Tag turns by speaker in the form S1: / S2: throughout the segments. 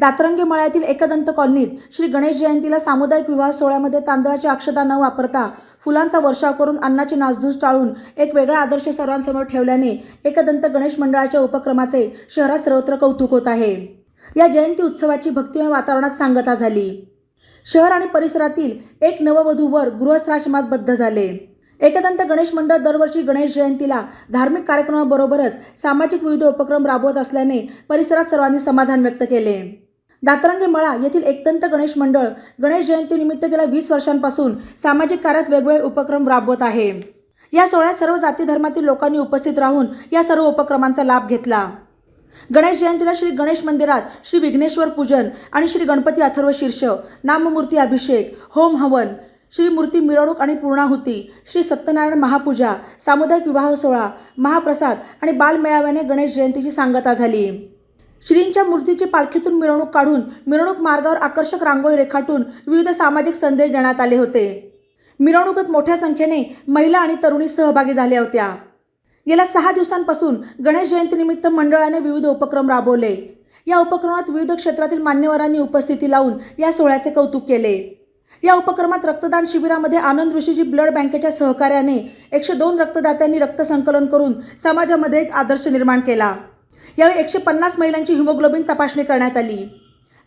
S1: दातरंगी मळ्यातील एकदंत कॉलनीत श्री गणेश जयंतीला सामुदायिक विवाह सोहळ्यामध्ये तांदळाची अक्षता न वापरता फुलांचा वर्षाव करून अन्नाची नासधूस टाळून एक वेगळा आदर्श सर्वांसमोर ठेवल्याने एकदंत गणेश मंडळाच्या उपक्रमाचे शहरात सर्वत्र कौतुक होत आहे. या जयंती उत्सवाची भक्तिमय वातावरणात सांगता झाली. शहर आणि परिसरातील एक नववधूवर गृहस्थाश्रमात बद्ध झाले. एकदंत गणेश मंडळ दरवर्षी गणेश जयंतीला धार्मिक कार्यक्रमाबरोबरच सामाजिक विविध उपक्रम राबवत असल्याने परिसरात सर्वांनी समाधान व्यक्त केले. दातरंगे मळा येथील एकदंत गणेश मंडळ गणेश जयंतीनिमित्त गेल्या वीस वर्षांपासून सामाजिक कार्यात वेगवेगळे उपक्रम राबवत आहे. या सोहळ्यात सर्व जाती धर्मातील लोकांनी उपस्थित राहून या सर्व उपक्रमांचा लाभ घेतला. गणेश जयंतीला श्री गणेश मंदिरात श्री विघ्नेश्वर पूजन आणि श्री गणपती अथर्व शीर्ष नाममूर्ती अभिषेक होम हवन श्री मूर्ती मिरवणूक आणि पूर्णाहुती श्री सत्यनारायण महापूजा सामुदायिक विवाह सोहळा महाप्रसाद आणि बालमेळाव्याने गणेश जयंतीची सांगता झाली. श्रींच्या मूर्तीची पालखीतून मिरवणूक काढून मिरवणूक मार्गावर आकर्षक रांगोळी रेखाटून विविध सामाजिक संदेश देण्यात आले होते. मिरवणुकीत मोठ्या संख्येने महिला आणि तरुणी सहभागी झाल्या होत्या. गेल्या सहा दिवसांपासून गणेश जयंतीनिमित्त मंडळाने विविध उपक्रम राबवले. या उपक्रमात विविध क्षेत्रातील मान्यवरांनी उपस्थिती लावून या सोहळ्याचे कौतुक केले. या उपक्रमात रक्तदान शिबिरामध्ये आनंद ऋषीजी ब्लड बँकेच्या सहकार्याने एकशे दोन रक्तदात्यांनी रक्त संकलन करून समाजामध्ये एक आदर्श निर्माण केला. यावेळी एकशे पन्नास महिलांची हिमोग्लोबिन तपासणी करण्यात आली.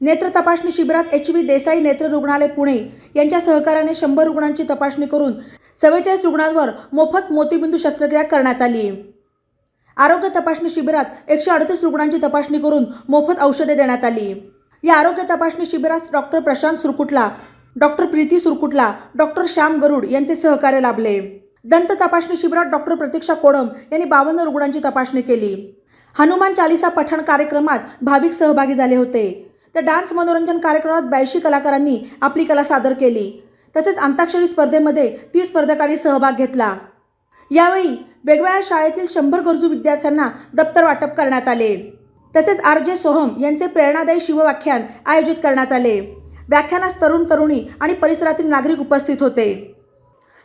S1: नेत्र तपासणी शिबिरात एच व्ही देसाई नेत्र रुग्णालय पुणे यांच्या सहकार्याने शंभर रुग्णांची तपासणी करून चव्वेचाळीस रुग्णांवर मोफत मोतीबिंदू शस्त्रक्रिया करण्यात आली. आरोग्य तपासणी शिबिरात एकशे अडतीस रुग्णांची तपासणी करून मोफत औषधे देण्यात आली. या आरोग्य तपासणी शिबिरात doctor Prashant Surkutla doctor Preeti Surkutla doctor Shyam Garud यांचे सहकार्य लाभले. दंत तपासणी शिबिरात डॉक्टर प्रतीक्षा कोडम यांनी बावन्न रुग्णांची तपासणी केली. हनुमान चालिसा पठण कार्यक्रमात भाविक सहभागी झाले होते. तर डान्स मनोरंजन कार्यक्रमात ब्याऐंशी कलाकारांनी आपली कला सादर केली. तसेच अंताक्षरी स्पर्धेमध्ये तीस स्पर्धकांनी सहभाग घेतला. यावेळी वेगवेगळ्या शाळेतील शंभर गरजू विद्यार्थ्यांना दप्तर वाटप करण्यात आले. तसेच आर जे सोहम यांचे प्रेरणादायी शिवव्याख्यान आयोजित करण्यात आले. व्याख्यानास तरुण तरुणी आणि परिसरातील नागरिक उपस्थित होते.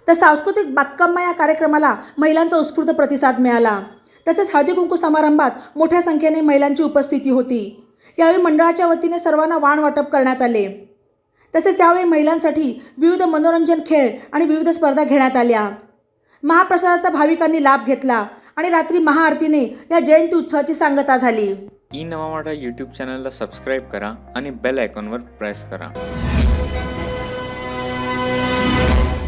S1: तर सांस्कृतिक बातकम्मा या कार्यक्रमाला महिलांचा उत्स्फूर्त प्रतिसाद मिळाला. तसेच हळदी कुंकू समारंभात मोठ्या संख्येने महिलांची उपस्थिती होती. यावेळी मंडळाच्या वतीने सर्वांना वाण वाटप करण्यात आले. तसेच यावेळी महिलांसाठी विविध मनोरंजन खेळ आणि विविध स्पर्धा घेण्यात आल्या. महाप्रसादाचा भाविकांनी लाभ घेतला आणि रात्री महाआरतीने या जयंती उत्सवाची सांगता झाली.
S2: ई नवा यूट्यूब चॅनलला सबस्क्राईब करा आणि बेल आयकॉनवर प्रेस करा.